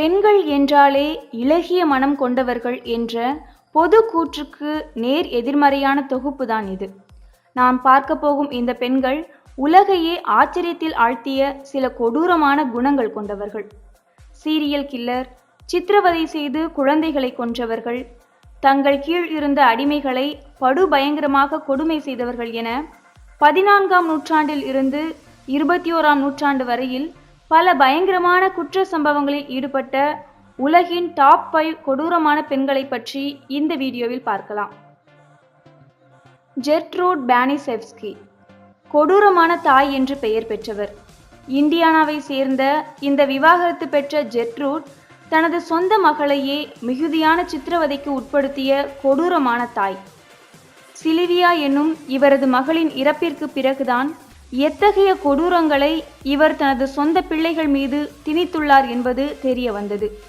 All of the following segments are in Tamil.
பெண்கள் என்றாலே இலகிய மனம் கொண்டவர்கள் என்ற பொது கூற்றுக்கு நேர் எதிர்மறையான தொகுப்பு தான் இது. நாம் பார்க்க போகும் இந்த பெண்கள் உலகையே ஆச்சரியத்தில் ஆழ்த்திய சில கொடூரமான குணங்கள் கொண்டவர்கள். சீரியல் கில்லர் சித்திரவதை செய்து குழந்தைகளை கொன்றவர்கள் தங்கள் கீழ் இருந்த அடிமைகளை படுபயங்கரமாக கொடுமை செய்தவர்கள் என பதினான்காம் நூற்றாண்டில் இருந்து இருபத்தி ஓராம் நூற்றாண்டு வரையில் பல பயங்கரமான குற்ற சம்பவங்களில் ஈடுபட்ட உலகின் டாப் ஃபைவ் கொடூரமான பெண்களை பற்றி இந்த வீடியோவில் பார்க்கலாம். ஜெர்ட்ரூட் பேனிசெவ்ஸ்கி கொடூரமான தாய் என்று பெயர் பெற்றவர். இந்தியானாவை சேர்ந்த இந்த விவாகரத்து பெற்ற ஜெர்ட்ரூட் தனது சொந்த மகளையே மிகுதியான சித்திரவதைக்கு உட்படுத்திய கொடூரமான தாய். சிலிவியா என்னும் இவரது மகளின் இறப்பிற்கு பிறகுதான் எத்தகைய கொடூரங்களை இவர் தனது சொந்த பிள்ளைகள் மீது திணித்துள்ளார் என்பது தெரிய வந்தது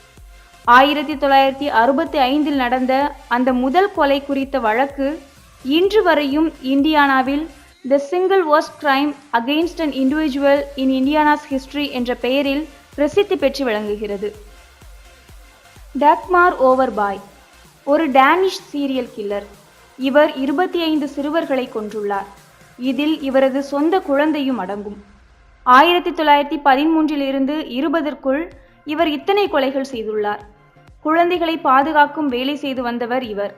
ஆயிரத்தி தொள்ளாயிரத்தி அறுபத்தி ஐந்தில் நடந்த அந்த முதல் கொலை குறித்த வழக்கு இன்று வரையும் இந்தியானாவில் the single worst crime against an individual in Indiana's history என்ற பெயரில் பிரசித்தி பெற்று விளங்குகிறது. டக்மார் ஓவர்பாய் ஒரு டேனிஷ் சீரியல் கில்லர். இவர் இருபத்தி ஐந்து சிறுவர்களை கொன்றுள்ளார். இதில் இவரது சொந்த குழந்தையும் அடங்கும். ஆயிரத்தி தொள்ளாயிரத்தி பதிமூன்றிலிருந்து இருபதற்குள் இவர் இத்தனை கொலைகள் செய்துள்ளார். குழந்தைகளை பாதுகாக்கும் வேலை செய்து வந்தவர் இவர்.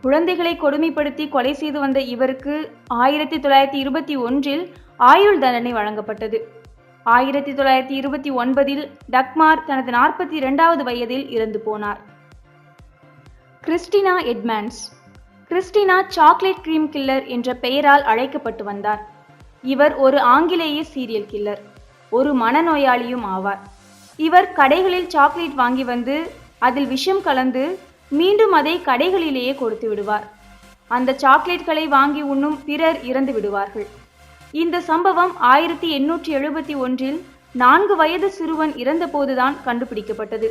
குழந்தைகளை கொடுமைப்படுத்தி கொலை செய்து வந்த இவருக்கு ஆயிரத்தி தொள்ளாயிரத்தி இருபத்தி ஒன்றில் ஆயுள் தண்டனை வழங்கப்பட்டது. ஆயிரத்தி தொள்ளாயிரத்தி இருபத்தி ஒன்பதில் டக்மார் தனது நாற்பத்தி இரண்டாவது வயதில் இறந்து போனார். Christina Edmunds Christina chocolate cream killer என்ற பெயரால் அழைக்கப்பட்டு வந்தார். இவர் ஒரு ஆங்கிலேய சீரியல் கில்லர் ஒரு மனநோயாளியும் ஆவார். இவர் கடைகளில் சாக்லேட் வாங்கி வந்து அதில் விஷம் கலந்து மீண்டும் அதை கடைகளிலேயே கொடுத்து விடுவார். அந்த சாக்லேட்களை வாங்கி உண்ணும் பிறர் இறந்து விடுவார்கள். இந்த சம்பவம் ஆயிரத்தி எண்ணூற்றி எழுபத்தி ஒன்றில் நான்கு வயது சிறுவன் இறந்தபோதுதான் கண்டுபிடிக்கப்பட்டது.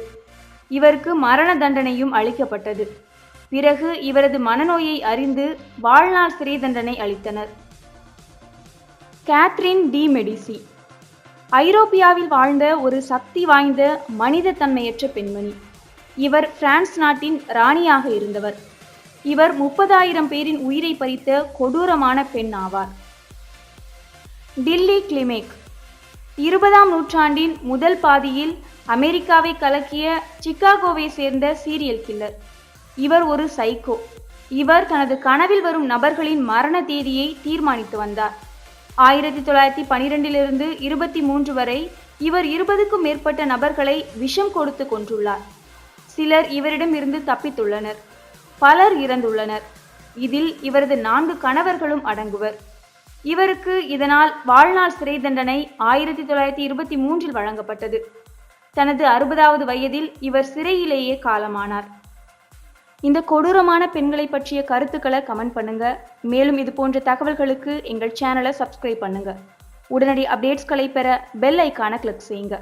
இவருக்கு மரண தண்டனையும் அளிக்கப்பட்டது. பிறகு இவரது மனநோயை அறிந்து வாழ்நாள் சிறை தண்டனை அளித்தனர். கேத்ரின் டி மெடிசி ஐரோப்பியாவில் வாழ்ந்த ஒரு சக்தி வாய்ந்த மனித தன்மையற்ற பெண்மணி. இவர் பிரான்ஸ் நாட்டின் ராணியாக இருந்தவர். இவர் முப்பதாயிரம் பேரின் உயிரை பறித்த கொடூரமான பெண் ஆவார். டில்லி கிளிமேக் இருபதாம் நூற்றாண்டின் முதல் பாதியில் அமெரிக்காவை கலக்கிய சிக்காகோவை சேர்ந்த சீரியல் கில்லர். இவர் ஒரு சைக்கோ இவர் தனது கனவில் வரும் நபர்களின் மரண தேதியை தீர்மானித்து வந்தார். ஆயிரத்தி தொள்ளாயிரத்தி பனிரெண்டிலிருந்து இருபத்தி மூன்று வரை இவர் இருபதுக்கும் மேற்பட்ட நபர்களை விஷம் கொடுத்து கொன்றுள்ளார். சிலர் இவரிடம் இருந்து தப்பித்துள்ளனர். பலர் இறந்துள்ளனர். இதில் இவரது நான்கு கணவர்களும் அடங்குவர். இவருக்கு இதனால் வாழ்நாள் சிறை தண்டனை ஆயிரத்தி தொள்ளாயிரத்தி இருபத்தி மூன்றில் வழங்கப்பட்டது. தனது அறுபதாவது வயதில் இவர் சிறையிலேயே காலமானார். இந்த கொடூரமான பெண்களை பற்றிய கருத்துக்களை கமெண்ட் பண்ணுங்க. மேலும் இது போன்ற தகவல்களுக்கு எங்கள் சேனலை சப்ஸ்கிரைப் பண்ணுங்க. உடனடி அப்டேட்ஸ்களை பெற பெல் ஐக்கான கிளிக் செய்யுங்க.